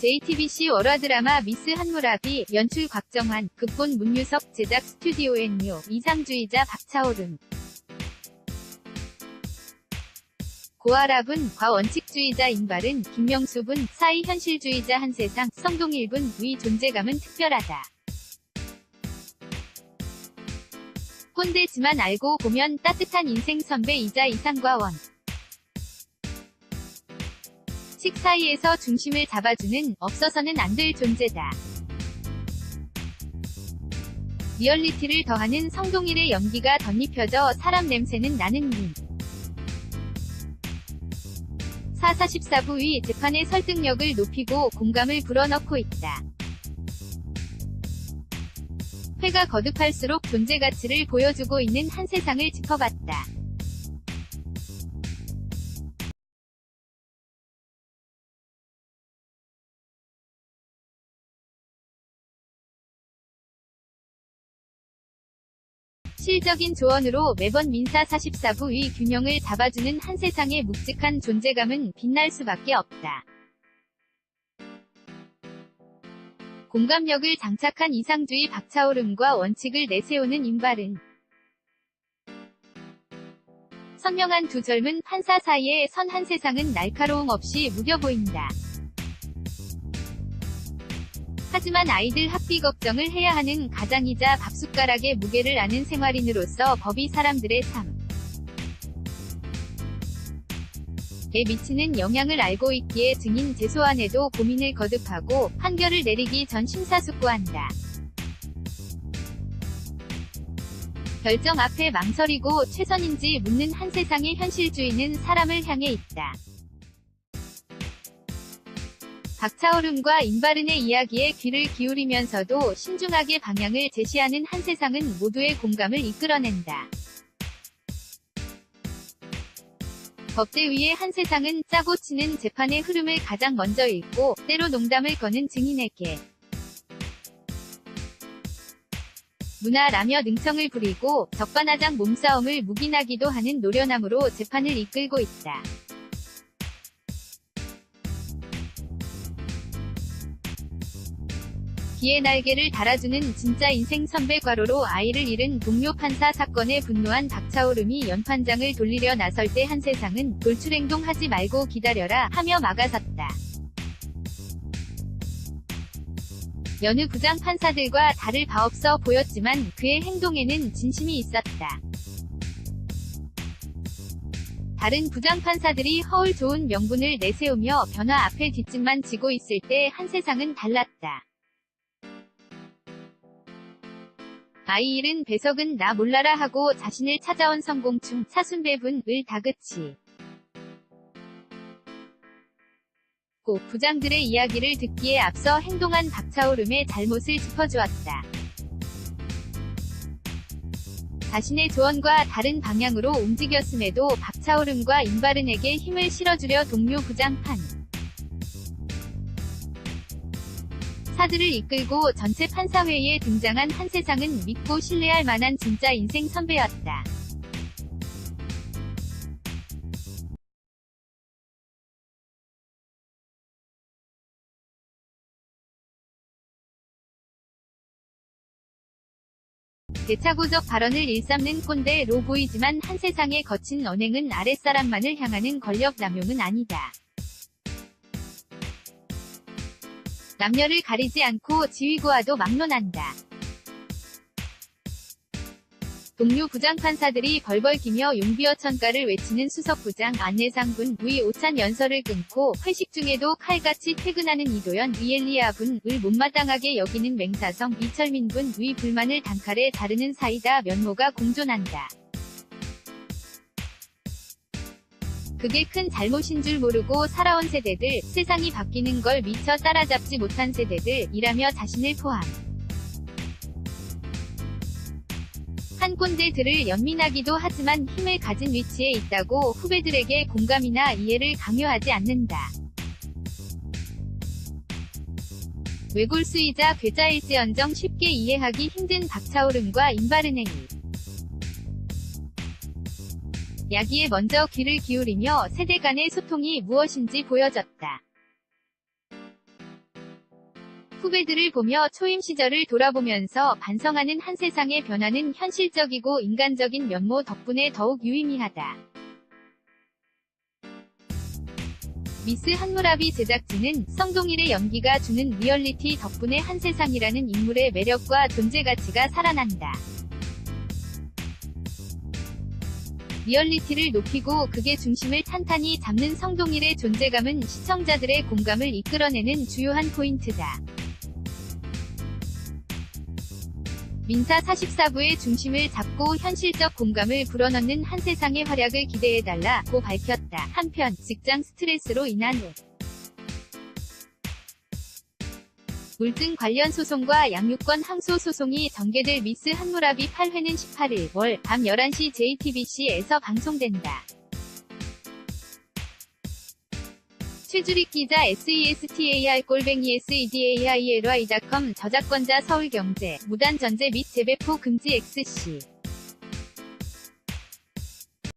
JTBC 월화 드라마 미스 한무라비 연출 곽정환 극본 문유석 제작 스튜디오 엔유 이상주의자 박차오름 고아랍은 과원칙주의자 인발은 김명수분 사이 현실주의자 한세상 성동일분 위 존재감은 특별하다. 꼰대지만 알고 보면 따뜻한 인생 선배이자 이상과 원 식 사이에서 중심을 잡아주는 없어서는 안 될 존재다. 리얼리티를 더하는 성동일의 연기가 덧입혀져 사람 냄새는 나는 님. 444부의 재판의 설득력을 높이고 공감을 불어넣고 있다. 회가 거듭할수록 존재 가치를 보여주고 있는 한 세상을 짚어봤다. 실적인 조언으로 매번 민사 44부의 균형을 잡아주는 한 세상의 묵직한 존재감은 빛날 수밖에 없다. 공감력을 장착한 이상주의 박차오름과 원칙을 내세우는 인발은 선명한 두 젊은 판사 사이의 선한 세상은 날카로움 없이 무뎌 보인다. 하지만 아이들 학비 걱정을 해야 하는 가장이자 밥숟가락의 무게를 아는 생활인으로서 법이 사람들의 삶. 에 미치는 영향을 알고 있기에 증인 재소안에도 고민을 거듭하고 판결을 내리기 전 심사숙고한다. 결정 앞에 망설이고 최선인지 묻는 한 세상의 현실주의는 사람을 향해 있다. 박차오름과 임바른의 이야기에 귀를 기울이면서도 신중하게 방향을 제시하는 한 세상은 모두의 공감을 이끌어낸다. 법대 위의 한 세상은 짜고 치는 재판의 흐름을 가장 먼저 읽고 때로 농담을 거는 증인에게 문화라며 능청을 부리고 적반하장 몸싸움을 묵인하기도 하는 노련함으로 재판을 이끌고 있다. 기의 날개를 달아주는 진짜 인생 선배 과로로 아이를 잃은 동료 판사 사건에 분노한 박차오름이 연판장을 돌리려 나설 때 한 세상은 돌출행동 하지 말고 기다려라 하며 막아섰다. 여느 부장 판사들과 다를 바 없어 보였지만 그의 행동에는 진심이 있었다. 다른 부장 판사들이 허울 좋은 명분을 내세우며 변화 앞에 뒷짐만 지고 있을 때 한 세상은 달랐다. 아이 잃은 배석은 나 몰라라 하고 자신을 찾아온 성공충 사순배분을 다그치. 꼭 부장들의 이야기를 듣기에 앞서 행동한 박차오름의 잘못을 짚어주었다. 자신의 조언과 다른 방향으로 움직였음에도 박차오름과 임바른에게 힘을 실어주려 동료 부장 판. 사들을 이끌고 전체 판사회의에 등장한 한 세상은 믿고 신뢰할 만한 진짜 인생 선배였다. 대차고적 발언을 일삼는 꼰대로 보이지만 한 세상의 거친 언행은 아랫사람만을 향하는 권력 남용은 아니다. 남녀를 가리지 않고 지휘구와도 막론한다. 동료 부장판사들이 벌벌 기며 용비어 천가를 외치는 수석부장 안내상분 위 오찬 연설을 끊고 회식 중에도 칼같이 퇴근하는 이도현 이엘리아 분을 못마땅하게 여기는 맹사성 이철민 분위 불만을 단칼에 자르는 사이다 면모가 공존한다. 그게 큰 잘못인 줄 모르고 살아온 세대들, 세상이 바뀌는 걸 미처 따라잡지 못한 세대들, 이라며 자신을 포함. 한 꼰대들을 연민하기도 하지만 힘을 가진 위치에 있다고 후배들에게 공감이나 이해를 강요하지 않는다. 외골수이자 괴짜일지언정 쉽게 이해하기 힘든 박차오름과 임바른행위. 야기에 먼저 귀를 기울이며 세대 간의 소통이 무엇인지 보여줬다. 후배들을 보며 초임 시절을 돌아보면서 반성하는 한 세상의 변화는 현실적이고 인간적인 면모 덕분에 더욱 유의미하다. 미스 한무라비 제작진은 성동일의 연기가 주는 리얼리티 덕분에 한 세상이라는 인물의 매력과 존재 가치가 살아난다. 리얼리티를 높이고 극의 중심을 탄탄히 잡는 성동일의 존재감은 시청자들의 공감을 이끌어내는 주요한 포인트다. 민사 44부의 중심을 잡고 현실적 공감을 불어넣는 한 세상의 활약을 기대해달라고 밝혔다. 한편 직장 스트레스로 인한 옷. 물증 관련 소송과 양육권 항소 소송이 전개될 미스 한무라비 8회는 18일 월 밤 11시 JTBC에서 방송된다. 최주릭 기자 SESTAR-SEDAILY.com 저작권자 서울경제 무단 전제 및 재배포 금지 XC